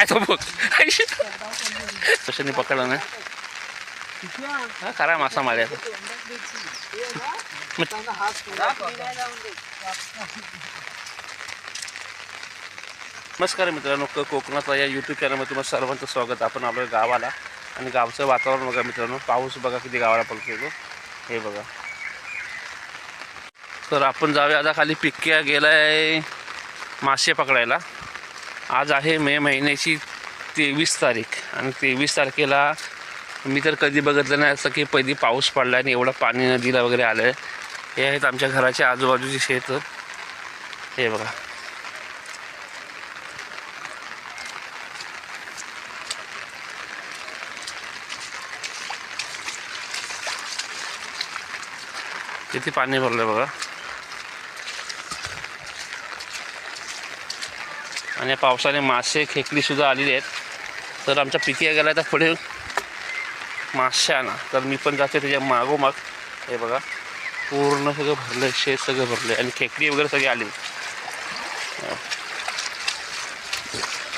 काय तो बघ. कशाने पकडला ना हा खरा मासा मार्याचा नमस्कार मित्रांनो क कोकणातला या यूट्यूब चॅनलमध्ये तुम्हाला सर्वांचं स्वागत. आपण आपल्या गावाला आणि गावचं वातावरण बघा मित्रांनो. पाऊस बघा किती गावाला पडतो हे बघा. तर आपण जाऊया आता खाली पिक्क्या गेलाय मासे पकडायला. आज आहे मे महिन्याची तेवीस तारीख आणि तेवीस तारखेला मी तर कधी बघितलं नाही असं की पहिली पाऊस पडला आणि एवढं पाणी नदीला वगैरे आलं. आहे हे आहेत आमच्या घराच्या आजूबाजूची शेत. हे बघा. किती पाणी भरलं बघा. आणि या पावसाने मासे खेकडी सुद्धा आलेली आहेत. तर आमच्या पिके गेला तर पुढे मासे आणा. तर मी पण जाते त्याच्या मागोमाग. हे बघा पूर्ण सगळं भरलं आहे शेत सगळं भरलं आणि खेकडी वगैरे सगळी आली.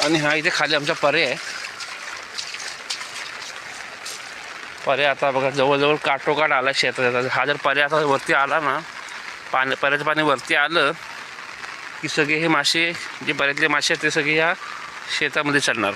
आणि हा इथे खाली आमचा पर्याय आहे. पर्याय आता बघा जवळजवळ काठोकाठ आला शेतात हा जर पर्याय आता वरती आला ना पाणी पर्याचं पाणी वरती आलं की सगळे हे मासे जे बऱ्यातले मासे आहेत ते सगळे ह्या शेतामध्ये चढणार.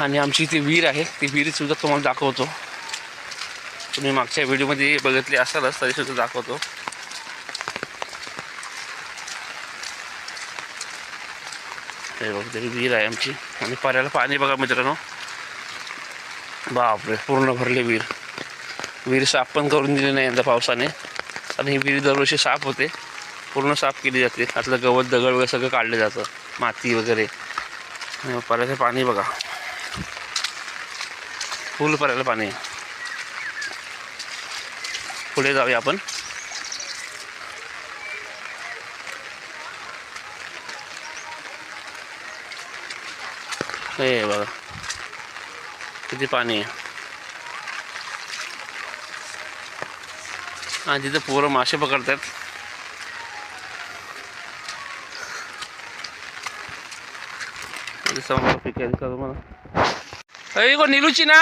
आणि आमची इथे विहीर आहे. ती विहीर सुद्धा तुम्हाला दाखवतो. तुम्ही मागच्या व्हिडिओमध्ये बघितली असालच तरी सुद्धा दाखवतो. हे बघ तरी विहीर आहे आमची. आणि पर्याला पाणी बघा मित्रांनो. बापरे पूर्ण भरले विहीर. विहीर साफ पण करून दिली नाही यंदा पावसाने. आणि ही विहीर दरवर्षी साफ होते. पूर्ण साफ केली जाते. आतलं गवत दगड वगैरे सगळं काढलं जातं. माती वगैरे. आणि पर्याचं पाणी बघा. फुल पर्याला पाणी. पुढे जाऊया आपण. हे बघा. किती पाणी आहे. आणि तिथे पोरं मासे पकडतात. समोर का तुम्हाला अरे को नीलूची ना?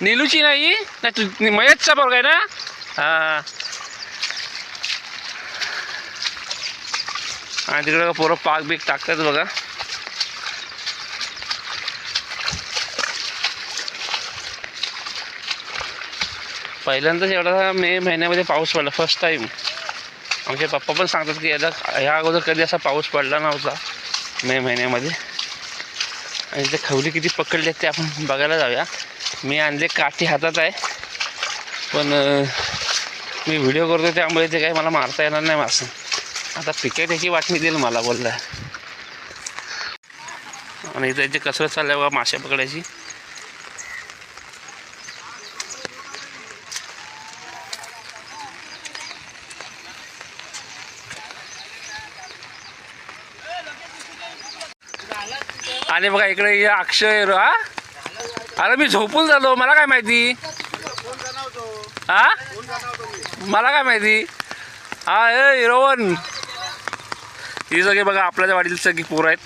नीलूची नाही नाही तू मयतचा बरोबर आहे ना? हा आणि तिकडे पोरं पाक बीक टाकतात बघा. पहिल्यांदाच एवढा मे महिन्यामध्ये पाऊस पडला फर्स्ट टाईम आमचे पप्पा पण सांगतात की याला ह्या अगोदर कधी असा पाऊस पडला नव्हता मे महिन्यामध्ये. आणि ते खवली किती पकडली आहेत ते आपण बघायला जाऊया. मी आणले काठी हातात आहे. पण मी व्हिडिओ करतो त्यामुळे ते काही मला मारता येणार नाही मासं आता पिके त्याची वाटणी देईल मला बोलला आणि इथे जे कसरत चालल्या बघा मासे पकडायची. आणि बघा इकडे हे अक्षय रो- हा? अरे मी झोपून झालो मला काय माहिती? हा? मला काय माहिती? हा ए रोवन ही सगळे बघा आपल्याच्या वाडीतील सगळी पोरं आहेत.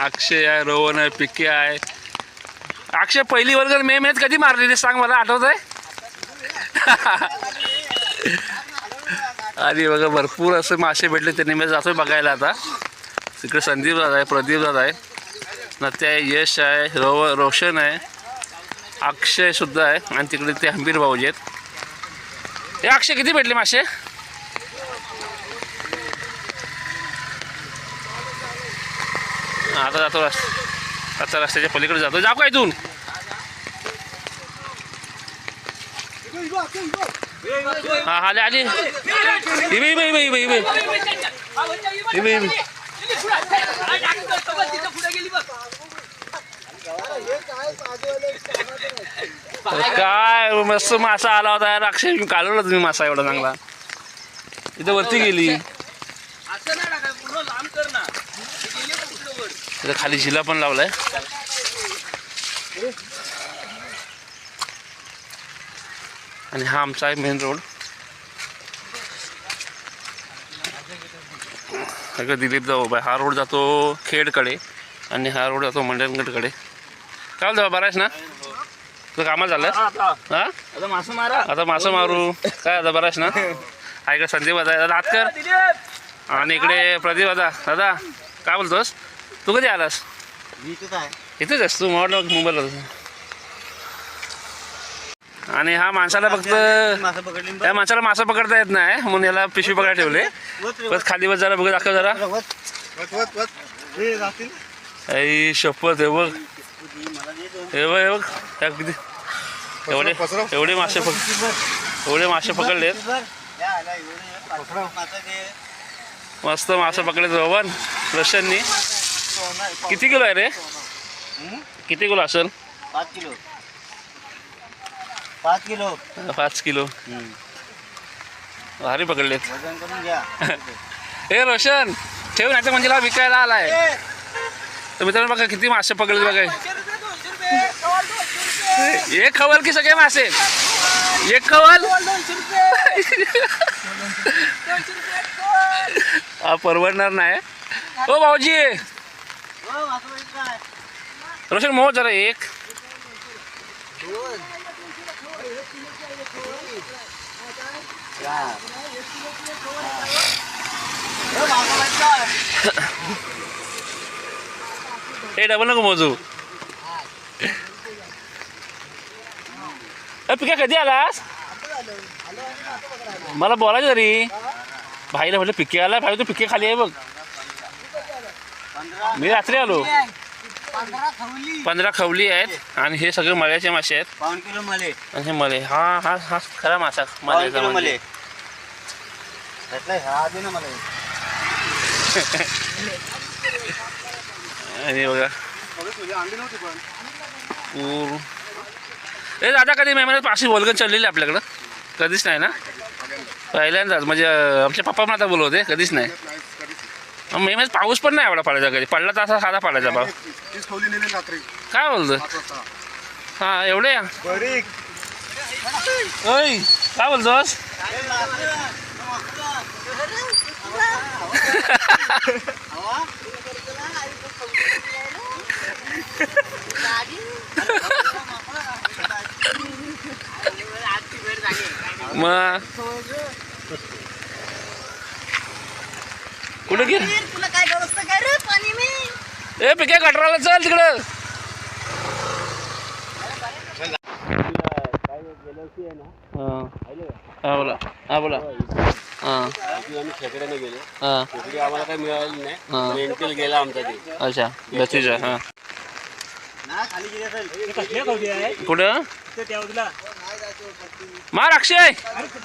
अक्षय आहे रोहन आहे पिके आहे. अक्षय पहिली वर्ग मे महिन्यात कधी मारलेली ते सांग मला आठवत आहे आणि बघा भरपूर असे मासे भेटले त्यांनी मी जातोय बघायला आता. तिकडे संदीप दादा आहे प्रदीप दादा आहे. नत्या आहे यश आहे रो रोशन आहे अक्षय सुद्धा आहे आणि तिकडे ते हंबीर भाऊजी आहेत. हे अक्षय किती भेटले मासे? आता जातो रस आता रस्त्याच्या पलीकडे जातो. जाऊ का इथून? हा आले आले. इबे इबे इबे इबे इबे. इबे इबे. काय मस्त मासा आला होता. यार अक्षय मी तुम्ही मासा एवढा चांगला. इथं वरती गेली. इथं खाली झिला पण लावलाय. आणि हा आमचा आहे मेन रोड दिलीप जाऊ बाय हा रोड जातो खेडकडे आणि हा रोड जातो मंडणगडकडे. काय बोलतो बरं आहेस ना? तुझं कामाला झालं हा आता मासं मारा. आता मासं मारू. काय आता बरं आहेस ना इकडे संदीप दादा दादा हात कर. आणि इकडे प्रदीप दादा दादा काय बोलतोस? तू कधी आलास? इथेच आहे. आहेस तू? वाटलं मुंबईला. आणि हा माणसाला फक्त त्या माणसाला मासा पकडता येत नाही म्हणून याला पिशवी पकडायला ठेवले. बस खाली बस जरा बघ दाखव जरा. आई शपथ हे बघ. हे बघ हे बघ. त्या किती एवढे एवढे मासे पक एवढे मासे पकडलेत मस्त मासे पकडले जवळ रशननी किती किलो आहे रे? किती किलो असेल? पाच किलो. पाच किलो पाच किलो भारी पकडलेत हे रोशन ठेव नाही तर म्हणजे विकायला आलाय. तर मित्रांनो बघा किती मासे पकडले बघा. एक खवल की सगळे मासे. एक खवल? हा, परवडणार नाही. बघितलं काय? रोशन, मोह जरा एक. हो, डबल नको मोजू पिका कधी आलास मला बोलायचं तरी भाईला म्हटलं पिके आला भाई तू पिके खाली आहे बघ मी रात्री आलो पंधरा खवली आहेत आणि हे सगळे मळ्याचे मासे आहेत पाऊन किलो मले आणि हे मले हा हा हा खरा मासा. मले हा दे ना मला आणि बघा. ऊर. ए दादा कधी मेहमानात पाचशे बोलगन चढलेली आपल्याकडं? कधीच नाही ना? पहिल्यांदाच. म्हणजे आमचे पप्पा पण आता बोलवते कधीच नाही. मेहनत पाऊस पण नाही एवढा पडायचा कधी? पडला तर असा साधा पडायचा पाऊस. काय बोलतो हा एवढे? ओय काय बोलतोस? मग कुठं गेल? तुला काय व्यवस्था काय रे पाणी मी. ए पिके कटराला चल तिकडं. हा. हा बोला. हा बोला. हा. आम्ही खेकड्याने गेलो हा. खेकडी आम्हाला काही मिळाली नाही. मेंटेल गेला आमचा ते. अच्छा बत्तीचा हा. कुठं? मार अक्षय!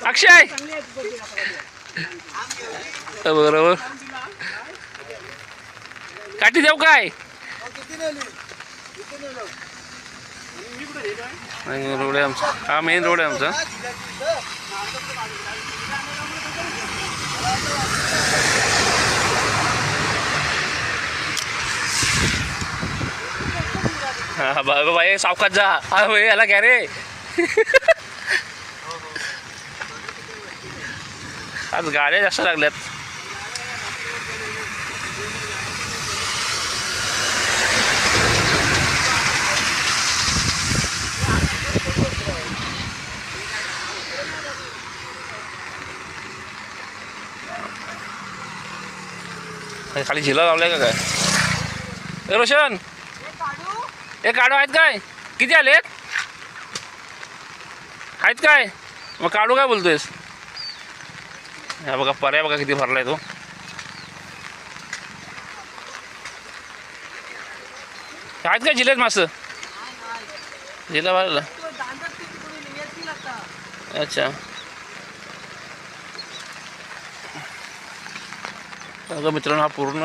अक्षय! बरोबर काठी देऊ काय? रोड आहे आमचा. हा मेन रोड आहे आमचा. हा बा- बा- बाई सावकात जा हा भाई याला घ्या रे आज गाड्या जास्त लागल्यात हे खाली झिला लावलाय का काय ए रोशन हे काढू आहेत काय? किती आलेत आहेत? काय? मग काढू काय बोलतोयस? हा बघा पर्याय बघा किती भरलाय तो. आहेत काय जिल्ह्यात मासं? जिल्हा भरला. अच्छा. मित्रांनो हा पूर्ण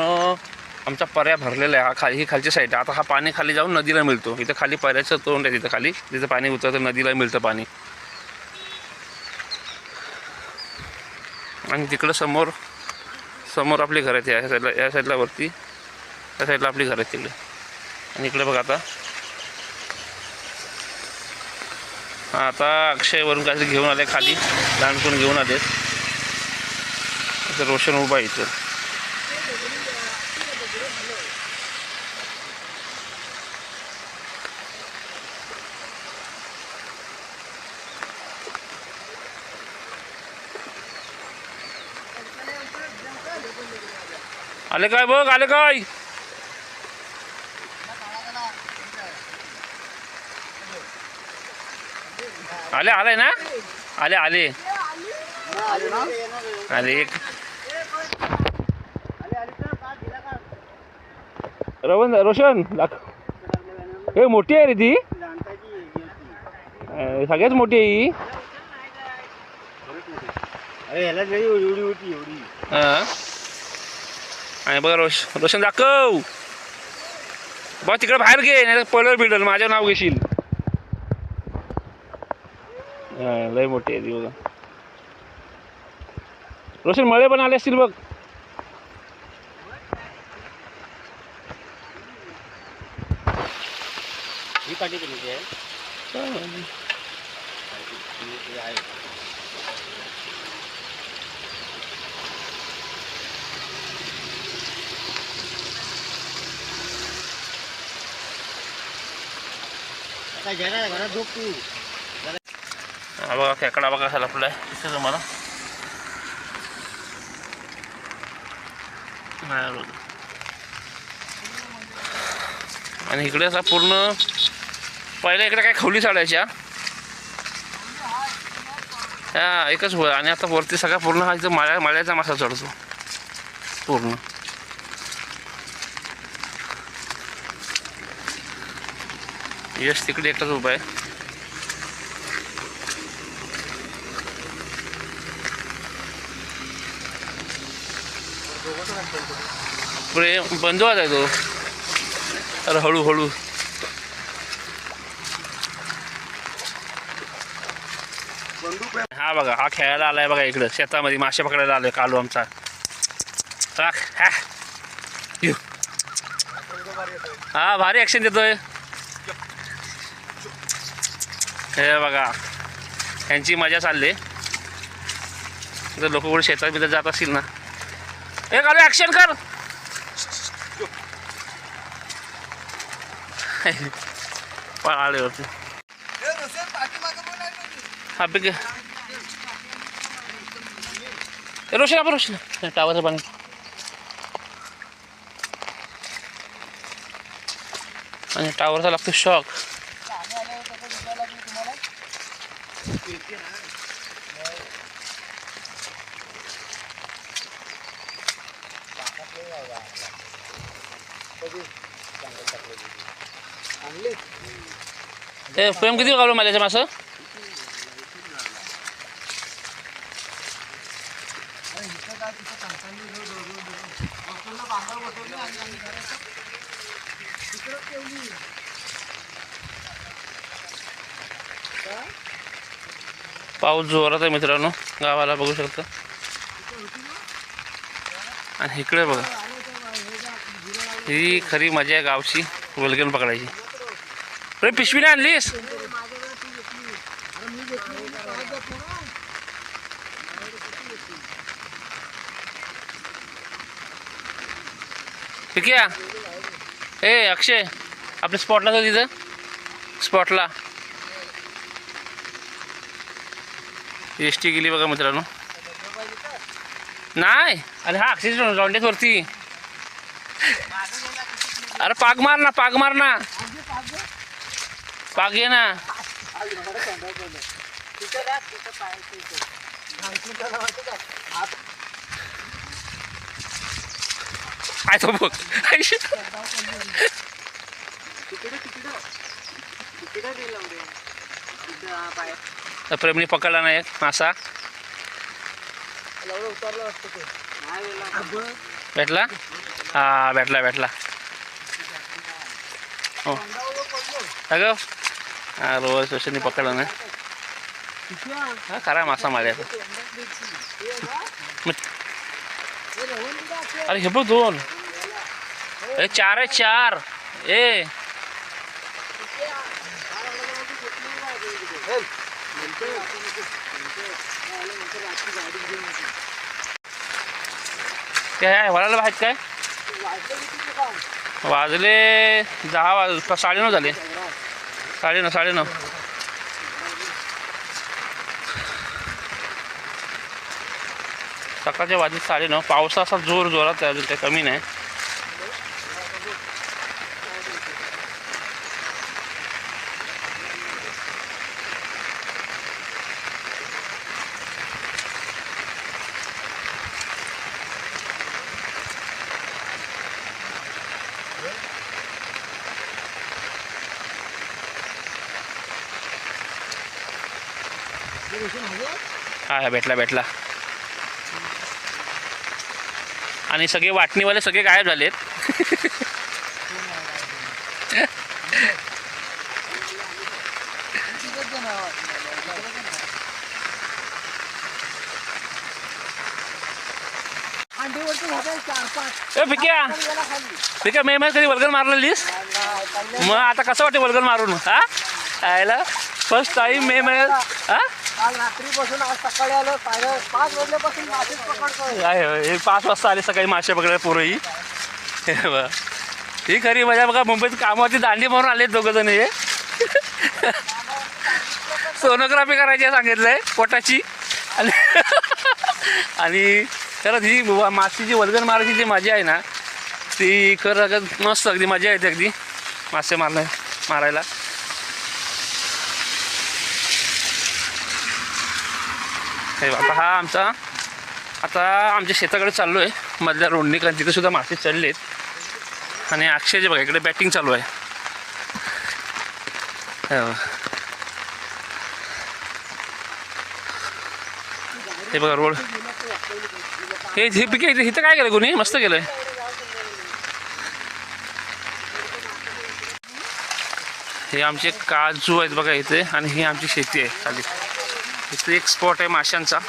आमचा पर्या भरलेला आहे. हा खाली ही खालची साईड आहे. आता हा पाणी खाली जाऊन नदीला मिळतो. इथं खाली पर्याचं तोंड आहे तिथं खाली. तिथं पाणी उतरतं नदीला मिळतं पाणी. आणि तिकडं समोर समोर आपली घर आहेत. या साईडला या साईडला वरती. त्या साईडला आपली घर आहेत तिकडे. आणि इकडे बघा आता. आता अक्षयवरून काहीतरी घेऊन आले खाली. लहानपण घेऊन आले रोशन उभा आहे इथं. आले काय बघ आले काय? आले आले ना? आले आले. आले एक. रवन रोशन दाख. हे मोठी आहे रे ती. सगळ्यात मोठी आहे ही. अरे नाही एवढी होती एवढी. हां. आणि बघा रोश रोशन दाखव. बघ तिकडे बाहेर घे नाही पडल बिडल माझं नाव घेशील. लय मोठी आहे ती बघा. रोशन मळे पण आले असतील बघ. ही पाठी आहे ही आहे आता घ्या घरात झोप तू हा बघा खेकडा बघा कसा लपलाय दिसतं तुम्हाला? आणि इकडे असा पूर्ण पहिल्या इकडे काय खवली साडायच्या हा एकच आणि आता वरती सगळा पूर्ण हा इथं माळ्या माळ्याचा मासा चढतो. पूर्ण. यश तिकडे एकटाच उभा आहे. प्रेम बंधू आहे तो. अरे हळूहळू. हा बघा हा खेळायला आलाय बघा इकडं. शेतामध्ये मासे पकडायला आलोय कालू आमचा. राख, हा. हा भारी ॲक्शन देतोय. हे बघा. यांची मजा चालली. जर लोक कुठे शेतात बितात जात असतील ना. हे कालू ॲक्शन कर. पळाले होते हा पिक रोशन आपण रोशन. टावरचं पाणी आणि टावरचा लागतो शॉक ते प्रेम किती काढलो मला मासं पाऊस जोरात आहे मित्रांनो. गावाला बघू शकता. आणि इकडे बघा. ही खरी मजा आहे गावची. वलगन पकडायची. अरे पिशवी आणलीस? ठीक आहे. ए अक्षय आपल्या स्पॉटला जा तिथं. स्पॉटला एस टी गेली बघा मित्रांनो. नाही अरे हा अक्षय लॉन्डेत वरती. अरे पाग मार ना पाग मार ना. पाग ये ना. काय तो बघ प्रेमने पकडला नाही एक मासा. भेटला? हा भेटला भेटला. हो. अगं हा रोज स्टेशनने पकडला ना हा खरा मासा मार्याचा अरे हे बघ दोन ए चार आहे चार ए काय आहे वळायला आहेत काय वाजले दहा वाज साडेनऊ झाले साडेनऊ साडेनऊ सकाळच्या वाजले साडेनऊ पावसा असा जोर जोरात आहे अजून ते कमी नाही. हा हा भेटला भेटला. आणि सगळे वाटणीवाले सगळे गायब झालेत. पिक्या पिक्या मे कधी वल्गन मारलेलीस मग आता कसं वाटते वल्गन मारून? हा? यायला फर्स्ट टाईम मे महिन्यात काल रात्री आज सकाळी आलो पाच वाजल्यापासून मासेच पकडतोय आहे हो, हे पाच वाजता आले सकाळी मासे पकडायला पोरंही हे बघा. ही खरी मजा बघा मुंबईत कामावरती दांडी मारून आले दोघं जण हे. सोनोग्राफी करायची आहे सांगितलंय पोटाची. आणि आणि खरंच ही वा- माशीची वल्गन मारायची जी मजा आहे ना ती खरं अगं मस्त अगदी मजा येते अगदी. मासे मारणे मारायला. हे बाबा आता हा आमचा आता आमच्या शेताकडे चाललो आहे मधल्या रोडनी कारण तिथे सुद्धा मासे आहेत आणि अक्षयचे बघा इकडे बॅटिंग चालू आहे. हे बघा. बघा रोड. हे हे पिके इथं काय केलं कोणी? मस्त केलंय. हे आमचे काजू आहेत बघा इथे आणि ही आमची शेती आहे खाली. इथे एक स्पॉट आहे माशांचा.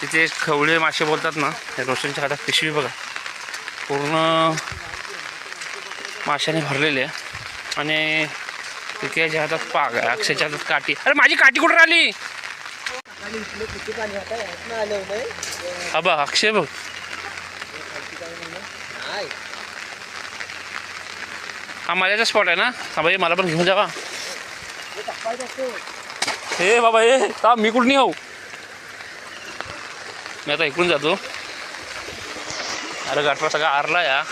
तिथे खवळे मासे बोलतात ना रोशनच्या हातात पिशवी बघा. पूर्ण माशाने भरलेले आहे. आणि पिक्याच्या हातात पाग आहे अक्षयच्या हातात काठी. अरे माझी काठी कुठं राहिली? अबा हा बा अक्षय बघ. हा माझ्याचा स्पॉट आहे ना. हा भाई मला पण घेऊन जावा. हे बाबा हे का मी कुठं नाही मी आता इकडून जातो. अरे गाठवा सगळा आरला या.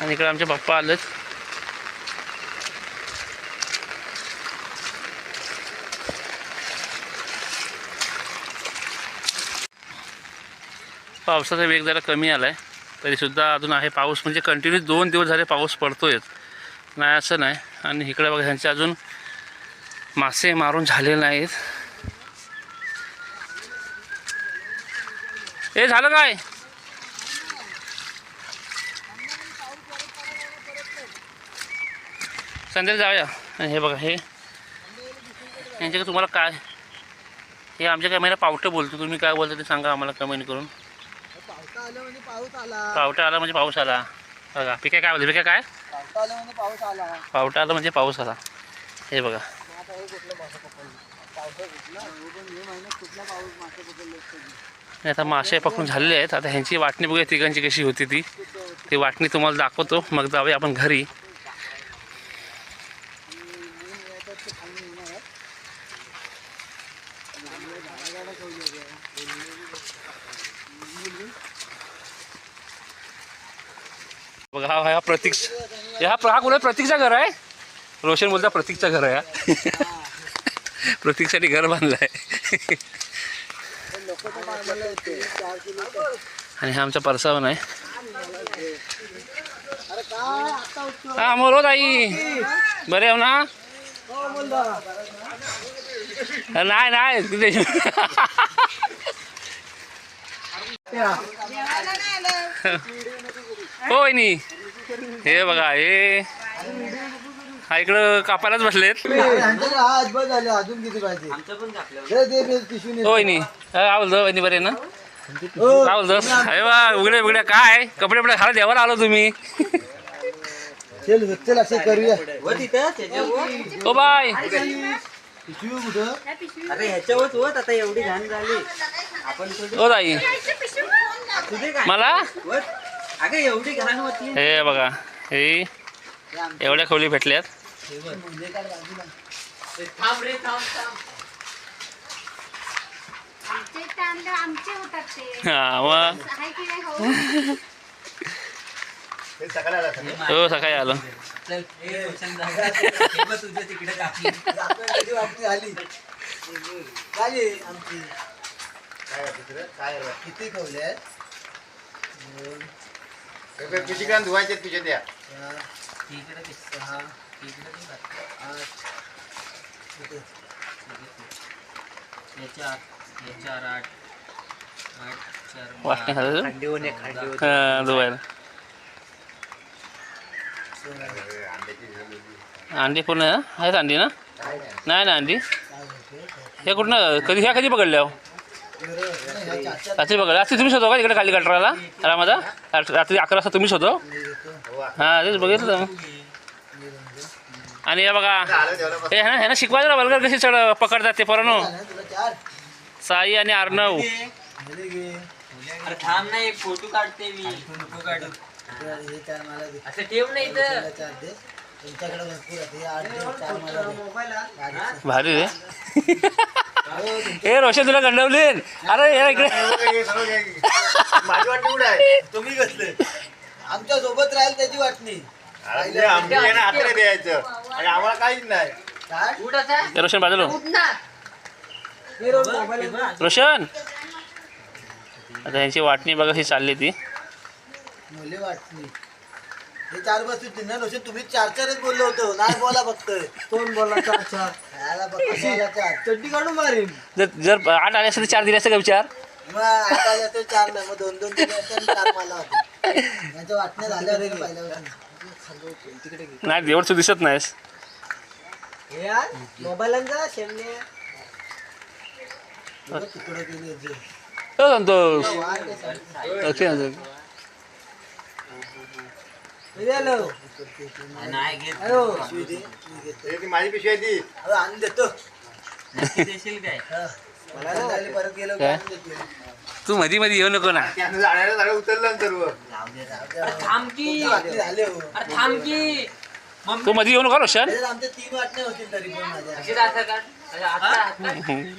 आणि इकडे आमचे पप्पा आलेत. पावसाचा वेग जरा कमी आला आहे तरीसुद्धा अजून आहे पाऊस. म्हणजे कंटिन्यू दोन दिवस झाले पाऊस पडतोय नाही असं नाही. आणि इकडे बघा ह्यांचे अजून मासे मारून झाले नाहीत. हे झालं काय? संध्याकाळी जाऊया. आणि हे बघा हे यांच्याकडे तुम्हाला काय? हे आमच्या कॅमेरा पावटं बोलतो. तुम्ही काय बोलता ते सांगा आम्हाला कमेंट करून. आलं म्हणजे पाऊस आला. पावटा आला म्हणजे पाऊस आला. बघा पिका काय बोलते पिका काय? पावसा आलं म्हणजे पाऊस आला. पावटा आला म्हणजे पाऊस आला. हे बघा. मग आता हे कुठलं मासे पकडलं? पावसा कुठला? हे पण मे महिन्यात कुठला पाऊस मासे पकडले आता मासे पकडून झालेले आहेत. आता ह्यांची वाटणी बघूया तिघांची कशी होती ती. ती वाटणी तुम्हाला दाखवतो. मग जाऊया आपण घरी. बघा हा हा प्रतीक हे हा हा कुठे? प्रतीकचं घर आहे? रोशन बोलता प्रतीकचं घर आहे हा. प्रतीकसाठी घर बांधलं आहे आणि हा आमचा परसावन आहे. हा मोरो ताई. बरे हो ना? हो नाही नाही. तिथे हो वहिनी हे बघा हे. हा इकडं कापायलाच बसलेत. ह्यांच्याकडे हा अजिबात झाले अजून किती पाहिजे? दे, दे, दे, पिशवी ने. होय नी. काय बोलतो वहिनी बरे ना. हो, काय बोलतोस अरे वा उघडे उघडे काय? कपडे बिपडे घाला देवाला आलो तुम्ही. चल चल असं करूया. ओ बाय पिशवी कुठं? अरे ह्याच्यावर होत आता एवढी घाण झाली. आपण ओ ताई तुझे काय? मला? अगं एवढी घाण होती. हे बघा हे एवढ्या खोली भेटल्यात. थांब रे थांब थांब. आमचे तांदूळ आमचे होतात ते. हा मग? आहे की नाही हो? हो सकाळी आलो चल ए, रोशन दादा. हे बघ तुझ्या तिकडे टाकली आपण कधी वापरी झाली झाली आमची? किती खवले आहेत? दोन पिशिकान धुवायचे तुझ्या त्या तिकडे. सहा तिकडे किती? याच्या याच्या आठ आठ चार खंडी होणे हा धुवायला. अंडी पूर्ण आहेत अंडी ना नाही ना अंडी? हे कुठनं कधी ह्या कधी पकडल्या रात्री पकडल्या रात्री तुम्हीच होतो का तिकडे खाली गटराला? रामादा रात्री अकरा वाजता तुम्हीच होतो. हा तेच बघितलं. आणि हे बघा हे ह्या ह्यांना शिकवायचं ना बलगर कशी चढ पकडतात ते पोरांनो. ना साई आणि अर्णवमध्ये घे अरे थांब ना एक फोटो काढते मी. फोटो काढू इकडे चार मला दे असं ठेव ना इथं. तुला चार दे. तुमच्याकडे भरपूर आहे आठ दे चार मला दे. बारीकचं. भारी रे हो, हे रोशन तुला गंडवली? अरे हे इकडे. माझी वाटणी कुठे आहे? तुम्ही कसले? आमच्यासोबत राहील त्याची वाटणी. आम्ही द्यायचं आणि आम्हाला काहीच नाही. रोशन बाजूलो हे. रोशन? आता यांची वाटणी बघा ही चालली ती. मुले वाटणी. हे चार बस ना रोशन तुम्ही चार चारच बोललो होतो. नाही बोला फक्त. कोण बोला चार चार? याला बघ, बोला चार. चड्डी काढून मारीन. जर जर आठ आले असते तर चार दिले असते का विचार? मग आता चार नाही मग दोन दोन चार मला होते. रे नाही तू दिसत नाहीस. हे यार मोबाईलांचा शेमने तुकडं केली होती. हो संतोष. वार ते. ओके संतोष. नाही घेत. ती माझी पिशवी आहे ती. अरे आणून देतो. नक्की देशील काय? हा. मला सांगायला परत गेलो की काय? आणून देतो. तू मध्ये मध्ये येऊ नको ना. त्यानं उतरलं ना सर्व जाऊ दे, जाऊ दे. अरे थांब की. तुमची वाटणी झाली हो. अरे थांब की. तू मध्ये येऊ नको रोशन त्याच्यात आमच्या तीन वाटण्या होतील तरी पण माझ्या. अशी राहतं का? अरे आता आता. नाही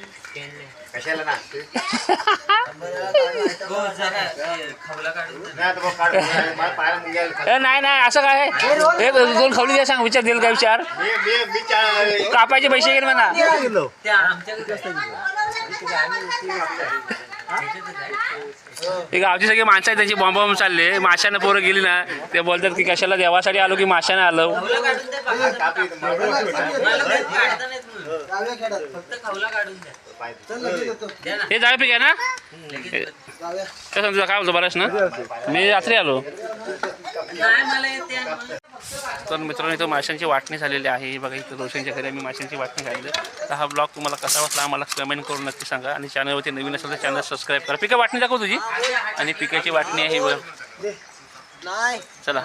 ए, नाही नाही असं काय? हे दोन खवली द्या सांग विचार देईल का विचार? कापायचे पैसे घेईल म्हणा. ते गावची सगळी माणसं आहेत त्याची बॉम्ब बॉम्ब चालले माशानं पोरं गेली ना ते बोलतात की कशाला देवासाठी आलो की माशाने आलो. फक्त खवला काढून द्या. हे जागा पीक आहे ना? काय समजा काय बोलतो बरेच ना? मी रात्री आलो. तर मित्रांनो इथं माशांची वाटणी झालेली आहे. हे बघा इथं रोशनच्या घरी आम्ही माशांची वाटणी झालेली तर हा ब्लॉग तुम्हाला कसा वाटला आम्हाला कमेंट करून नक्की सांगा. आणि चॅनलवरती नवीन असेल तर चॅनल सबस्क्राईब करा. पिका वाटणी दाखव तुझी. आणि पिकाची वाटणी आहे ही चला.